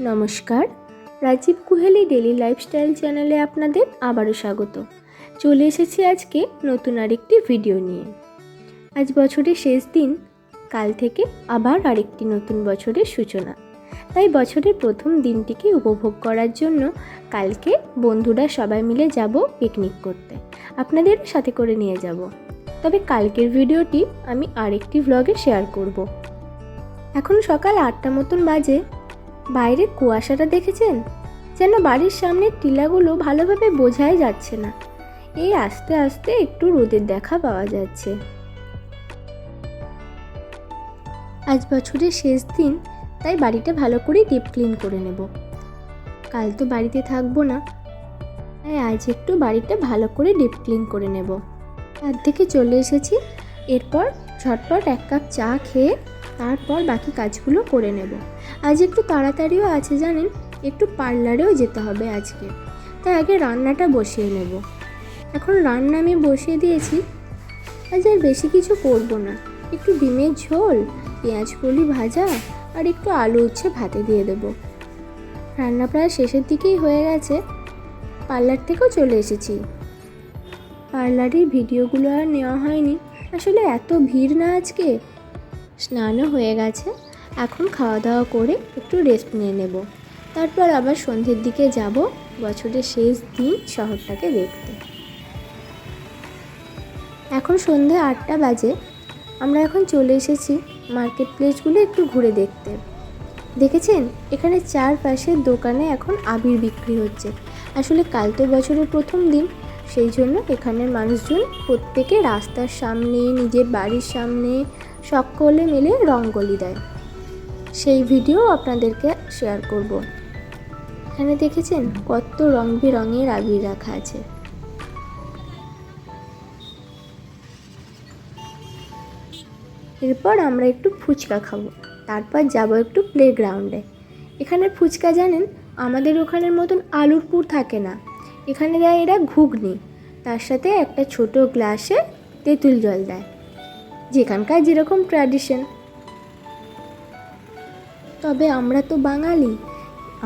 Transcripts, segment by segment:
নমস্কার। রাজীব কুহেলি daily lifestyle চ্যানেলে আপনাদের আবারও স্বাগত। চলে এসেছি আজকে নতুন আরেকটি ভিডিও নিয়ে। আজ বছরের শেষ দিন, কাল থেকে আবার আরেকটি নতুন বছরের সূচনা। তাই বছরের প্রথম দিনটিকে উপভোগ করার জন্য কালকে বন্ধুরা সবাই মিলে যাব পিকনিক করতে। আপনাদের সাথে করে নিয়ে যাব। তবে কালকের ভিডিওটি আমি আরেকটি ভ্লগে শেয়ার করব। এখন সকাল আটটা মতন বাজে বাইরে কুয়াশাটা দেখেছেন? যেন বাড়ির সামনের টিলাগুলো ভালোভাবে বোঝাই যাচ্ছে না। এই আস্তে আস্তে একটু রোদের দেখা পাওয়া যাচ্ছে। আজ বছরের শেষ দিন, তাই বাড়িটা ভালো করে ডিপ ক্লিন করে নেব। কাল তো বাড়িতে থাকব না। তাই আজ একটু বাড়িটা ভালো করে ডিপ ক্লিন করে নেব। তার থেকে চলে এসেছি। এরপর ঝটপট এক কাপ চা খেয়ে তারপর বাকি কাজগুলো করে নেব। আজ একটু তাড়াতাড়িও আছে জানেন, একটু পার্লারেও যেতে হবে আজকে। তাই আগে রান্নাটা বসিয়ে নেব। এখন রান্না আমি বসিয়ে দিয়েছি। আজ আর বেশি কিছু করব না। একটু ডিমের ঝোল, পেঁয়াজ কলি ভাজা আর একটু আলু উচ্ছে ভাতে দিয়ে দেব। রান্না প্রায় শেষের দিকেই হয়ে গেছে। পার্লার থেকেও চলে এসেছি। পার্লারের ভিডিওগুলো আর নেওয়া হয়নি। আসলে এত ভিড় না আজকে। স্নানও হয়ে গেছে। এখন খাওয়া দাওয়া করে একটু রেস্ট নিয়ে নেব। তারপর আবার সন্ধ্যের দিকে যাব বছরের শেষ দিন শহরটাকে দেখতে। এখন সন্ধ্যে আটটা বাজে। আমরা এখন চলে এসেছি মার্কেট প্লেসগুলো একটু ঘুরে দেখতে। দেখেছেন? এখানে চারপাশে দোকানে এখন আবির বিক্রি হচ্ছে। আসলে কাল তো বছরের প্রথম দিন, সেই জন্য এখানের মানুষজন প্রত্যেকে রাস্তার সামনে, নিজের বাড়ির সামনে সকলে মিলে রঙ্গোলি দেয়। সেই ভিডিও আপনাদেরকে শেয়ার করব। এখানে দেখেছেন কত রং বেরঙের আবির রাখা আছে। এরপর আমরা একটু ফুচকা খাব, তারপর যাব একটু প্লেগ্রাউন্ডে এখানে ফুচকা জানেন, আমাদের ওখানের মতন আলুর পুর থাকে না। এখানে দেয় এরা ঘুগনি, তার সাথে একটা ছোট গ্লাসে তেঁতুল জল দেয়। যেখানকার যেরকম ট্র্যাডিশন তবে আমরা তো বাঙালি।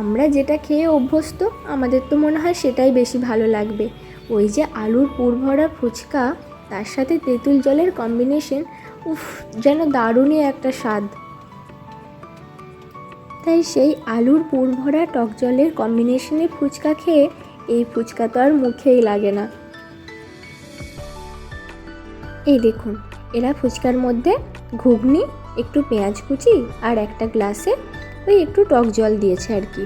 আমরা যেটা খেয়ে অভ্যস্ত, আমাদের তো মনে হয় সেটাই বেশি ভালো লাগবে। ওই যে আলুর পুর ভরা ফুচকা, তার সাথে তেঁতুল জলের কম্বিনেশন উফ, যেন দারুণই একটা স্বাদ। তাই সেই আলুর পুর ভরা টক জলের কম্বিনেশনে ফুচকা খেয়ে, এই ফুচকা তো আর মুখেই লাগে না। এই দেখুন এরা ফুচকার মধ্যে ঘুগনি, একটু পেঁয়াজ কুচি আর একটা গ্লাসে ওই একটু টক জল দিয়েছে আর কি।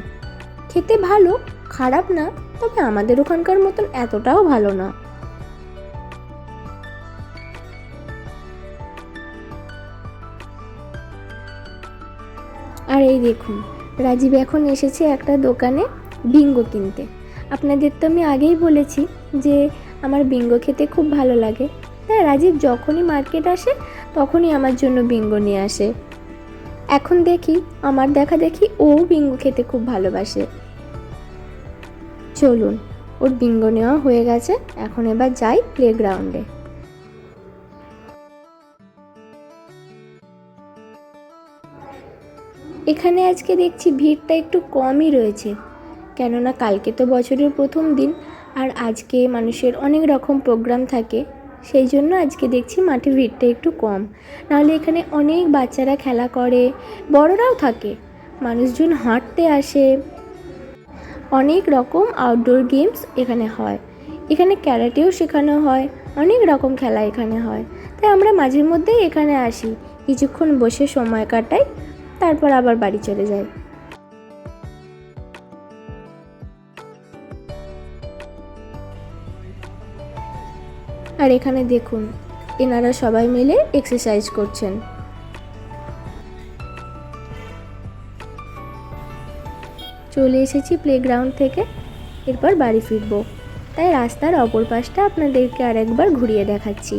খেতে ভালো, খারাপ না, তবে আমাদের ওখানকার মতন এতটাও ভালো না। আর এই দেখুন, রাজীব এখন এসেছে একটা দোকানে বিঙ্গো কিনতে। আপনাদের তো আমি আগেই বলেছি যে আমার বিঙ্গো খেতে খুব ভালো লাগে। তাই রাজীব, যখনই মার্কেট আসে, তখনই আমার জন্য বিঙ্গো নিয়ে আসে। এখন দেখি, আমার দেখা দেখি ও বিঙ্গো খেতে খুব ভালোবাসে। চলুন, ওর বিঙ্গো নেওয়া হয়ে গেছে, এখন এবার যাই প্লেগ্রাউন্ডে এখানে আজকে দেখছি ভিড়টা একটু কমই রয়েছে, কেননা কালকে তো বছরের প্রথম দিন, আর আজকে মানুষের অনেক রকম প্রোগ্রাম থাকে। সেই জন্য আজকে দেখছি মাঠে ভিড়টা একটু কম। নাহলে এখানে অনেক বাচ্চারা খেলা করে, বড়রাও থাকে, মানুষজন হাঁটতে আসে। অনেক রকম আউটডোর গেমস এখানে হয়। এখানে ক্যারাটেও শেখানো হয়, অনেক রকম খেলা এখানে হয়। তাই আমরা মাঝে মধ্যেই এখানে আসি, কিছুক্ষণ বসে সময় কাটাই, তারপর আবার বাড়ি চলে যাই। আর এখানে দেখুন, এনারা সবাই মিলে এক্সারসাইজ করছেন। চলে এসেছি প্লেগ্রাউন্ড থেকে, এরপর বাড়ি ফিরবো। তাই রাস্তার অপর পাশটা আপনাদেরকে আরেকবার ঘুরিয়ে দেখাচ্ছি।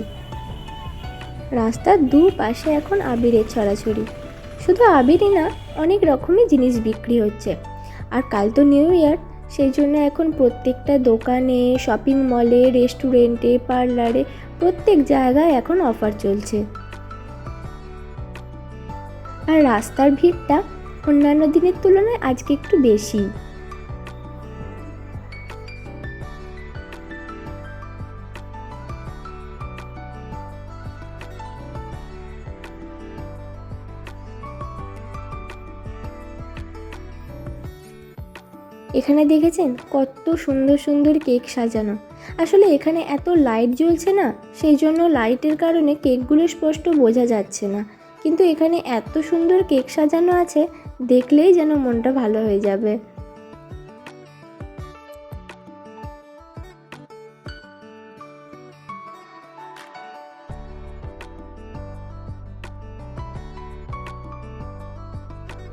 রাস্তার দু পাশে এখন আবিরের ছড়াছড়ি। শুধু আবিরই না, অনেক রকমই জিনিস বিক্রি হচ্ছে। আর কাল তো নিউ ইয়ার সেই জন্য এখন প্রত্যেকটা দোকানে শপিং মলে রেস্টুরেন্টে পার্লারে প্রত্যেক জায়গায় এখন অফার চলছে। আর রাস্তার ভিড়টা অন্যান্য দিনের তুলনায় আজকে একটু বেশি। এখানে দেখেছেন কত সুন্দর সুন্দর কেক সাজানো। আসলে এখানে এত লাইট জ্বলছে না, সেই জন্য লাইটের কারণে কেকগুলো স্পষ্ট বোঝা যাচ্ছে না। কিন্তু এখানে এত সুন্দর কেক সাজানো আছে, দেখলেই যেন মনটা ভালো হয়ে যাবে।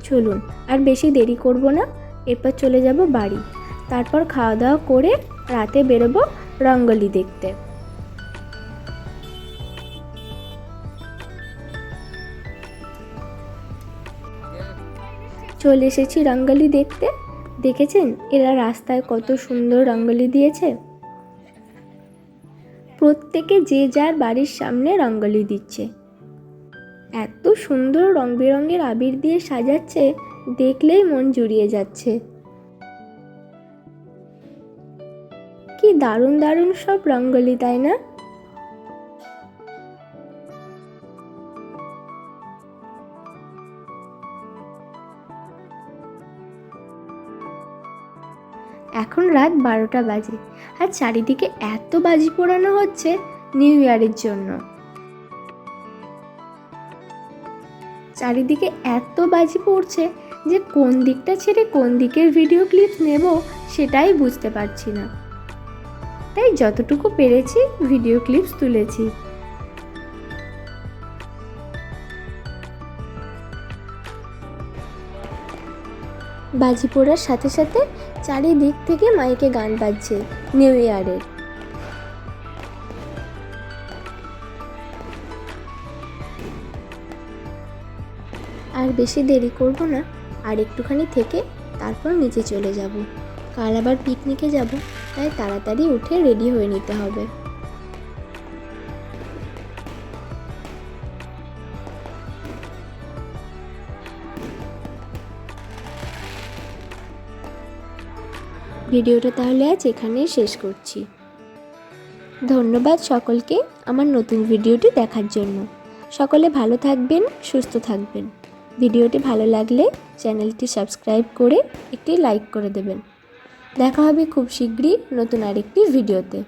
চলুন, আর বেশি দেরি করব না। এরপর চলে যাব বাড়ি। তারপর খাওয়া দাওয়া করে রাতে বেরোবো রঙ্গলি দেখতে। চলে এসেছি রঙ্গলি দেখতে। দেখেছেন? এরা রাস্তায় কত সুন্দর রঙ্গলি দিয়েছে। প্রত্যেকে যে যার বাড়ির সামনে রঙ্গলি দিচ্ছে। এত সুন্দর রং বেরঙের আবির দিয়ে সাজাচ্ছে। দেখলেই মন জুড়িয়ে যাচ্ছে। কি দারুণ দারুণ সব রঙ্গলি, তাই না? এখন রাত বারোটা বাজে আর চারিদিকে এত বাজি পোড়ানো হচ্ছে নিউ ইয়ারের জন্য। চারিদিকে এত বাজি পড়ছে যে কোন দিকটা ছেড়ে কোন দিকের ভিডিও ক্লিপ নেব সেটাই বুঝতে পারছি না। তাই যতটুকু পেরেছি ভিডিও ক্লিপস তুলেছি। বাজি পড়ার সাথে সাথে চারিদিক থেকে মাইকে গান বাজছে নিউ ইয়ারের আর বেশি দেরি করব না। আর একটুখানি থেকে তারপর নিচে চলে যাব। কাল আবার পিকনিকে যাব, তাই তাড়াতাড়ি উঠে রেডি হয়ে নিতে হবে। ভিডিওটা তাহলে আজ এখানেই শেষ করছি। ধন্যবাদ সকলকে আমার নতুন ভিডিওটি দেখার জন্য। সকলে ভালো থাকবেন, সুস্থ থাকবেন। ভিডিওটি ভালো লাগলে চ্যানেলটি সাবস্ক্রাইব করে একটি লাইক করে দেবেন। দেখা হবে খুব শীঘ্রই নতুন আরেকটি ভিডিওতে।